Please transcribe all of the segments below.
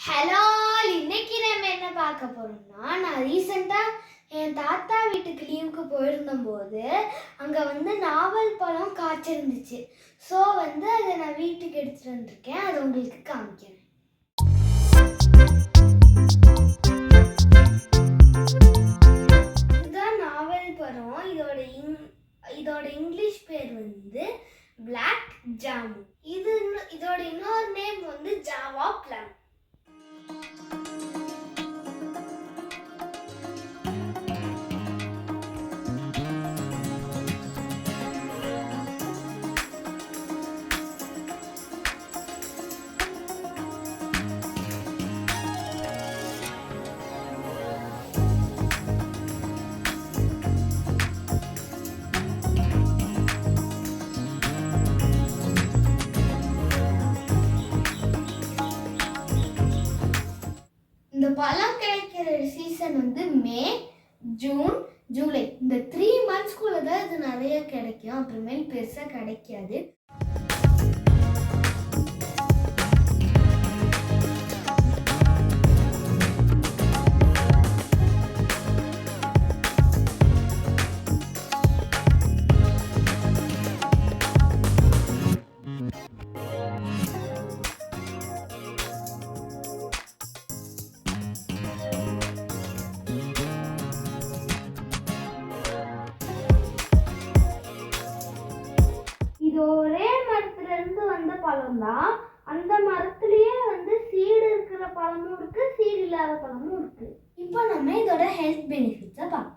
Hello இன்னைக்கு நம்ம என்ன பார்க்க போறோம்னா நான் ரீசெண்டா என் தாத்தா வீட்டுக்கு லீவுக்கு போயிருந்தபோது அங்கே வந்து நாவல் பழம் காய்ச்சிருந்துச்சு ஸோ வந்து அதை நான் வீட்டுக்கு எடுத்துகிட்டு வந்திருக்கேன். அதை உங்களுக்கு காமிக்கிறேன். இதுதான் நாவல் பழம் இதோட இங் இதோட இங்கிலீஷ் பேர் வந்து பிளாக் ஜாமு இது இன்னும் இதோட இன்னொரு நேம் வந்து ஜாவா பிளம் பழம் கிடைக்கிற சீசன் வந்து மே ஜூன் ஜூலை. இந்த த்ரீ மந்த்ஸ்குள்ளே தான் இது நிறைய கிடைக்கும். அப்புறமேல் பெருசாக கிடைக்காது. இருந்து வந்த பழம் தான் அந்த மரத்துலேயே வந்து சீடு இருக்கிற பழமும் இருக்கு சீடு இல்லாத பழமும் இருக்கு. இப்போ நம்ம இதோட ஹெல்த் பெனிஃபிட்ஸை பார்ப்போம்.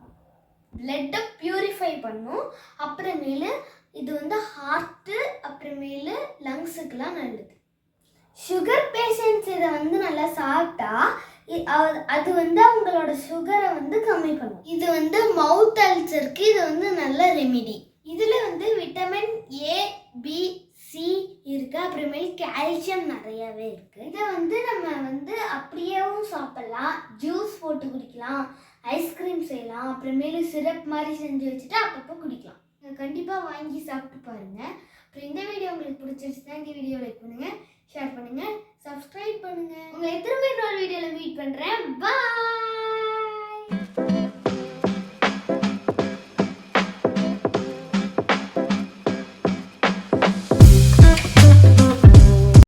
பிளட்டை பியூரிஃபை பண்ணும். அப்புறமேலு இது வந்து ஹார்ட்டு அப்புறமேலு லங்ஸுக்கெலாம் நல்லது. சுகர் பேஷண்ட்ஸ் இதை வந்து நல்லா சாப்பிட்டா அது வந்து அவங்களோட சுகரை வந்து கம்மி பண்ணும். இது வந்து மவுத் அல்சருக்கு இது வந்து நல்ல ரெமிடி கால்சியம் நிறையவே இருக்கு. இதை வந்து நம்ம வந்து அப்படியேவும் சாப்பிடலாம். ஜூஸ் போட்டு குடிக்கலாம். ஐஸ்கிரீம் செய்யலாம். அப்புறமேலு சிரப் மாதிரி செஞ்சு வச்சுட்டு அப்பப்போ குடிக்கலாம். கண்டிப்பாக வாங்கி சாப்பிட்டு பாருங்க. அப்புறம் இந்த வீடியோ உங்களுக்கு பிடிச்சிருச்சுன்னா இந்த வீடியோ லைக் பண்ணுங்க ஷேர் பண்ணுங்க சப்ஸ்கிரைப் பண்ணுங்க. உங்களை திரும்ப இன்னொரு வீடியோவில் மீட் பண்ணுறேன்